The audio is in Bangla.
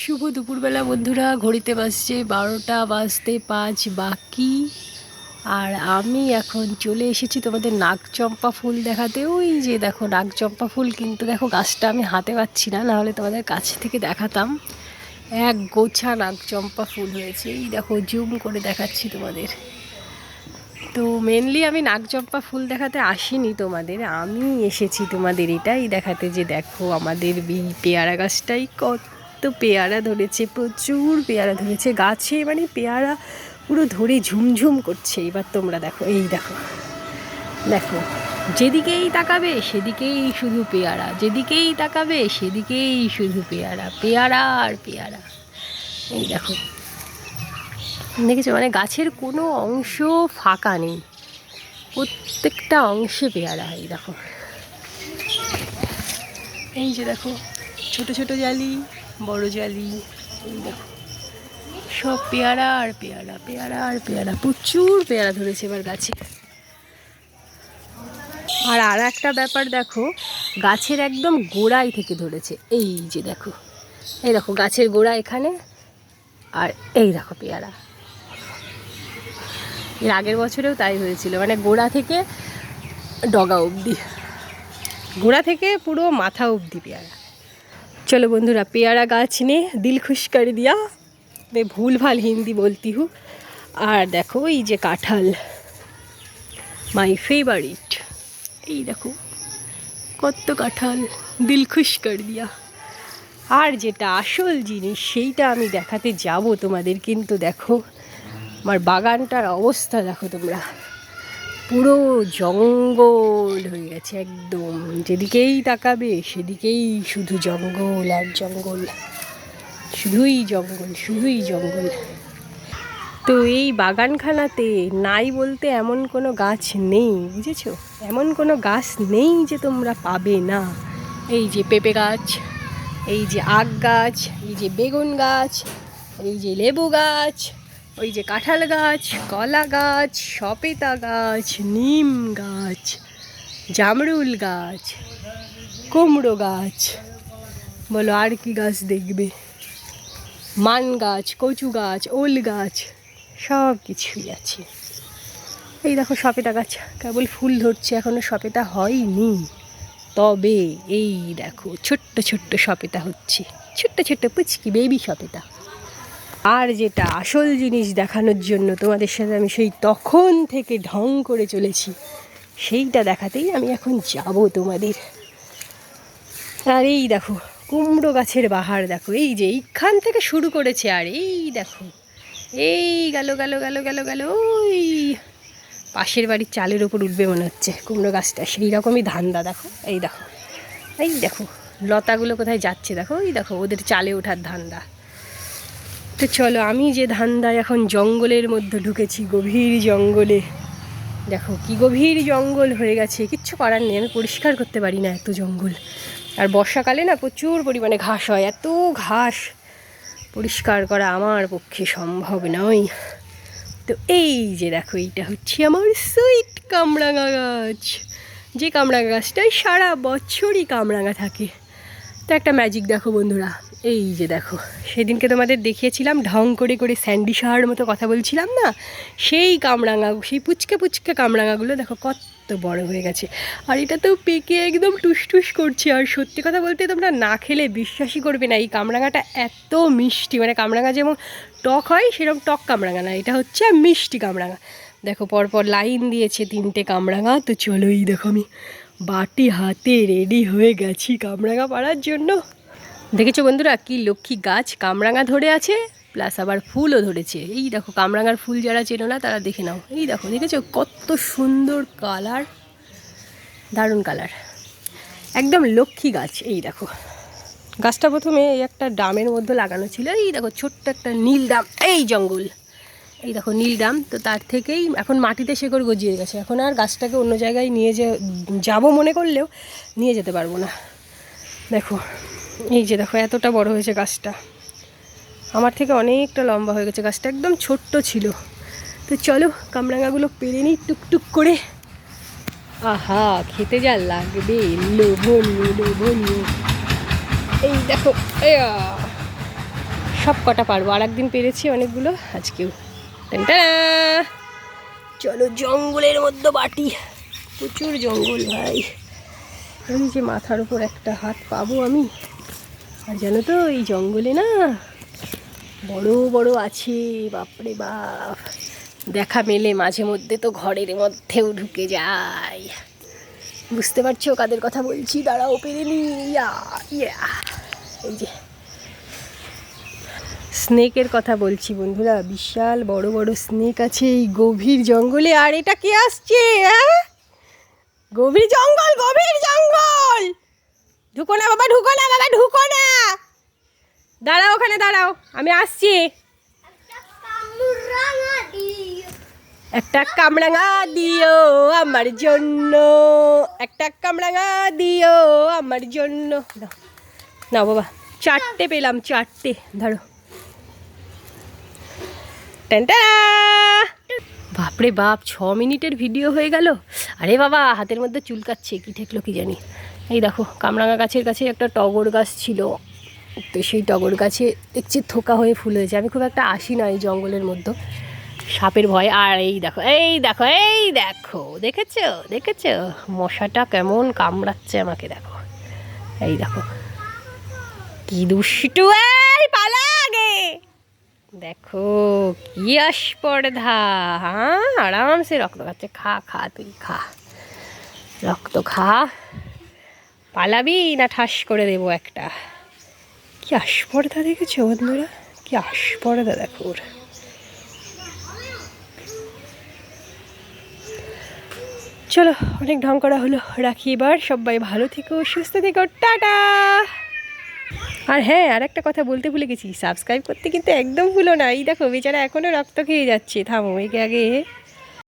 শুভ দুপুরবেলা বন্ধুরা, ঘড়িতে বাজছে বারোটা বাজতে পাঁচ বাকি। আর আমি এখন চলে এসেছি তোমাদের নাগচম্পা ফুল দেখাতে। ওই যে দেখো, নাগচম্পা ফুল কিন্তু দেখো, গাছটা আমি হাতে পাচ্ছি না, নাহলে তোমাদের কাছ থেকে দেখাতাম। এক গোছা নাগচম্পা ফুল হয়েছে। এই দেখো, জুম করে দেখাচ্ছি তোমাদের। তো মেনলি আমি নাগচম্পা ফুল দেখাতে আসিনি তোমাদের, আমি এসেছি তোমাদের এটাই দেখাতে যে দেখো, আমাদের পেয়ারা গাছটাই কত পেয়ারা ধরেছে, প্রচুর পেয়ারা ধরেছে, গাছে মানে পেয়ারা পুরো ধরে ঝুমঝুম করছে। এবার তোমরা দেখো, এই দেখো দেখো, যেদিকেই তাকাবে সেদিকেই শুধু পেয়ারা, যেদিকেই তাকাবে সেদিকেই শুধু পেয়ারা পেয়ারা আর পেয়ারা। এই দেখো, দেখেছ মানে গাছের কোনো অংশ ফাঁকা নেই, প্রত্যেকটা অংশে পেয়ারা, এই দেখো। এই যে দেখো, ছোট ছোট জালি বড় জালি সব পেয়ারা আর পেয়ারা পেয়ারা আর পেয়ারা। প্রচুর পেয়ারা ধরেছে এবার গাছে। আর আর একটা ব্যাপার দেখো, গাছের একদম গোড়াই থেকে ধরেছে। এই যে দেখো, এই দেখো গাছের গোড়া এখানে। আর এই দেখো পেয়ারা। এর আগের বছরেও তাই হয়েছিল মানে গোড়া থেকে ডগা অবধি। গোড়া থেকে পুরো মাথা অবধি পেয়ারা। চলো বন্ধুরা, পেয়ারা গাছ নে, দিল খুশ করে দিয়া। मैं ভুল ভালো হিন্দি বলতি হু। আর দেখো, এই যে কাঁঠাল। মাই ফেভারিট এই দেখো, কত কাঁঠাল, দিল খুশ করে দিয়া। আর যেটা আসল জিনিস, সেইটা আমি দেখাতে যাব তোমাদের, কিন্তু দেখো, আমার বাগানটার অবস্থা দেখো তোমরা। পুরো জঙ্গল হয়ে গেছে একদম। যেদিকেই তাকাবে সেদিকেই শুধু জঙ্গল আর জঙ্গল। শুধুই জঙ্গল শুধুই জঙ্গল। তো এই বাগানখানাতে নাই বলতে এমন কোনো গাছ নেই, বুঝেছ? এমন কোনো গাছ নেই যে তোমরা পাবে না। এই যে পেঁপে গাছ, এই যে আগ গাছ, এই যে বেগুন গাছ, এই যে লেবু গাছ ওই যে কাঁঠাল গাছ, কলা গাছ, সপেতা গাছ, নিম গাছ, জামরুল গাছ, কুমড়ো গাছ। বলো আর কি গাছ দেখবে? মান গাছ, কচু গাছ, ওল গাছ, সব কিছুই আছে। এই দেখো সপেতা গাছ, কেবল ফুল ধরছে, এখনও সপেতা হয়নি। তবে এই দেখো ছোট্ট ছোট্ট সপেতা হচ্ছে, ছোট্ট ছোট্ট পুচকি বেবি সপেটা আর যেটা আসল জিনিস দেখানোর জন্য তোমাদের সাথে আমি সেই তখন থেকে ঢং করে চলেছি, সেইটা দেখাতেই আমি এখন যাব তোমাদের। আর এই দেখো, কুমড়ো গাছের বাহার দেখো, এই যে এইখান থেকে শুরু করেছে, আর এই দেখো, এই গেল গেল গেল গেল গেল, ওই পাশের বাড়ির চালের ওপর উঠবে মনে হচ্ছে কুমড়ো গাছটা, সেই রকমই ধান্দা দেখো, এই দেখো এই দেখো, লতাগুলো কোথায় যাচ্ছে দেখো, এই দেখো, ওদের চালে ওঠার ধান্দা। তো চলো, আমি যে ধান্দায় এখন জঙ্গলের মধ্যে ঢুকেছি, গভীর জঙ্গলে। দেখো কি গভীর জঙ্গল হয়ে গেছে, কিচ্ছু করার নেই, আমি পরিষ্কার করতে পারি না এত জঙ্গল। আর বর্ষাকালে না প্রচুর পরিমাণে ঘাস হয়, এত ঘাস। পরিষ্কার করা আমার পক্ষে সম্ভব নয়। তো এই যে দেখো, এইটা হচ্ছে আমার সুইট কামরাঙা গাছ। যে কামরাঙা গাছটায় সারা বছরই কামরাঙা থাকে। তো একটা ম্যাজিক দেখো বন্ধুরা এই যে দেখো, সেদিনকে তোমাদের দেখিয়েছিলাম, ঢং করে করে স্যান্ডি শাহার মতো কথা বলছিলাম না? সেই কামরাঙা, সেই পুচকে পুচকে কামরাঙাগুলো দেখো কত বড় হয়ে গেছে। আর এটা তো পেকে একদম টুসটুস করছে। আর সত্যি কথা বলতে তোমরা না খেলে বিশ্বাসই করবে না। এই কামরাঙাটা এত মিষ্টি মানে কামরাঙা যেমন টক হয়, সেরকম টক কামরাঙা না। এটা হচ্ছে মিষ্টি কামরাঙা। দেখো, পরপর লাইন দিয়েছে তিনটে কামরাঙা। তো চলো এই দেখো আমি বাটি হাতে রেডি হয়ে গেছি কামরাঙা পাড়ার জন্য। দেখেছ বন্ধুরা কি লক্ষ্মী গাছ কামরাঙা ধরে আছে প্লাস আবার ফুলও ধরেছে। এই দেখো, কামরাঙার ফুল যারা চেনো না, তারা দেখে নাও। এই দেখো, দেখেছ কত সুন্দর কালার দারুণ কালার একদম লক্ষ্মী গাছ, এই দেখো। গাছটা প্রথমে এই একটা ডামের মধ্যে লাগানো ছিল, এই দেখো ছোট্ট একটা নীল ডাম, এই জঙ্গল। এই দেখো নীল ডাম, তো তার থেকেই এখন মাটিতে শেকড় গজিয়ে গেছে। এখন আর গাছটাকে অন্য জায়গায় নিয়ে যে যাব মনে করলেও নিয়ে যেতে পারব না। দেখো এই যে দেখো, এতটা বড় হয়েছে গাছটা। আমার থেকে অনেকটা লম্বা হয়ে গেছে। গাছটা একদম ছোট্ট ছিল। তো চলো, কামরাঙাগুলো পেরে নিই টুকটুক করে। আহা, খেতে যা লাগবে। এই দেখো সব কটা পারব। আর একদিন পেরেছি অনেকগুলো, আজকেও। চলো, জঙ্গলের মধ্যে বাটি। প্রচুর জঙ্গল, ভাই। এই যে মাথার উপর একটা হাত পাবো আমি। আর জানো তো, এই জঙ্গলে না বড় বড় আছে, বাপরে বাপ। দেখা মেলে মাঝে মধ্যে তো ঘরের মধ্যেও ঢুকে যায়। বুঝতে পারছ কাদের কথা বলছি? দাঁড়াও, পেরে নি। ইয়া এই যে স্নেকের কথা বলছি বন্ধুরা, বিশাল বড় বড় স্নেক আছে এই গভীর জঙ্গলে। আর এটা কে আসছে হ্যাঁ? গভীর জঙ্গল গভীর জঙ্গল! ঢুকো না বাবা, ঢুকো না বাবা, ঢুকো না। দাঁড়াও ওখানে, দাঁড়াও, আমি আসছি। একটা কামরাঙা দিও আমার জন্য, একটা কামরাঙা দিও আমার জন্য। নাও বাবা, চারটে পেলাম, চারটে ধরো! বাপরে বাপ, ছ মিনিটের ভিডিও হয়ে গেল। আরে বাবা, হাতের মধ্যে চুলকাচ্ছে কি ঠেকলো কি জানি। এই দেখো, কামরাঙা গাছের কাছে একটা টগর গাছ ছিল। তো সেই টগর গাছে দেখছি থোকা হয়ে ফুল হয়েছে। আমি খুব একটা আসি না এই জঙ্গলের মধ্যে। সাপের ভয়। আর এই দেখো এই দেখো এই দেখো, দেখেছ? দেখেছ? মশাটা কেমন কামড়াচ্ছে আমাকে, দেখো। এই দেখো। কি দুষ্টু, এই পালা আগে! দেখো, কি আস্পর্ধা হ্যাঁ আরামসে রক্ত খাচ্ছে। খা খা, তুই খা। রক্ত খা। পালাবি না ঠাস করে দেবো একটা? কি আস্পর্ধা দেখেছ বন্ধুরা? কি আস্পর্ধা দেখো চলো, অনেক ঢং করা হলো। রাখি এবার। সবাই ভালো থেকো, সুস্থ থেকো। টাটা! আর হ্যাঁ আর একটা কথা বলতে ভুলে গেছি। সাবস্ক্রাইব করতে কিন্তু একদম ভুলো না। এই দেখো, বেচারা এখনও রক্ত খেয়ে যাচ্ছে। থামো, একে আগে।